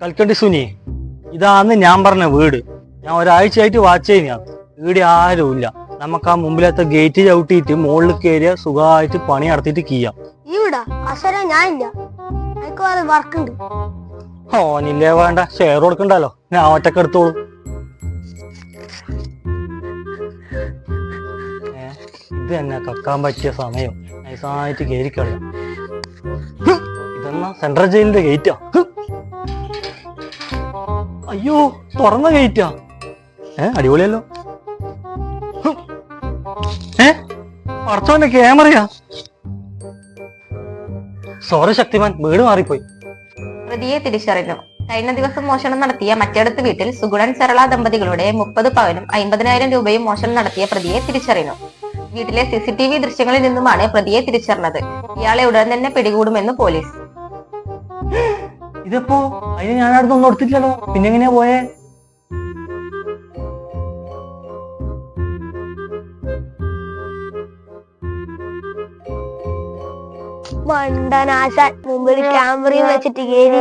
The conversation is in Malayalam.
കൽക്കണ്ടി സുനി ഇതാന്ന് ഞാൻ പറഞ്ഞ വീട്. ഞാൻ ഒരാഴ്ചയായിട്ട് വാച്ച് ചെയ്യുന്ന വീട് ആരുമില്ല നമുക്ക് ആ മുമ്പിലത്തെ ഗേറ്റ് ചവിട്ടിയിട്ട് മുകളിൽ കയറിയ സുഖമായിട്ട് പണി നടത്തിയിട്ട് കീയാം. ഇവിടെ ഞാനില്ല. എനിക്ക് വേറെ വർക്ക് ഉണ്ട്. ഓനില്ലേ വേണ്ട. ഷെയർ കൊടുക്കണ്ടല്ലോ. ഞാൻ ഒറ്റയ്ക്ക് എടുത്തോളൂ. ഇത് തന്നെ കക്കാൻ പറ്റിയ സമയം. നൈസായിട്ട് കയറി കളയാം. ഇതെന്നാ? സെൻട്രൽ ജയിലിന്റെ ഗേറ്റാ. അയ്യോ തുറന്ന ഗേറ്റാ ഏ അടിപൊളിയല്ലോ. ഏ പറച്ചോന്റെ ക്യാമറയാ. സോറി ശക്തിമാൻ വീട് മാറിപ്പോയി. പ്രതിയെ തിരിച്ചറിഞ്ഞു. കഴിഞ്ഞ ദിവസം മോഷണം നടത്തിയ മറ്റടുത്ത വീട്ടിൽ സുഗുണൻ സരള ദമ്പതികളുടെ മുപ്പത് പവനും അമ്പതിനായിരം രൂപയും മോഷണം നടത്തിയ പ്രതിയെ തിരിച്ചറിഞ്ഞു. വീട്ടിലെ സി സി ടി വി ദൃശ്യങ്ങളിൽ നിന്നുമാണ് പ്രതിയെ തിരിച്ചറിഞ്ഞത്. ഇയാളെ ഉടൻ തന്നെ പിടികൂടുമെന്ന് പോലീസ്. ഇതിപ്പോ അതിന് ഞാൻ അവിടെ ഒന്നും എടുത്തിട്ടില്ലല്ലോ. പിന്നെ എങ്ങനെയാ പോയേ? മണ്ടനാശാൻ മുമ്പിൽ ക്യാമറയും വെച്ചിട്ട് കയറി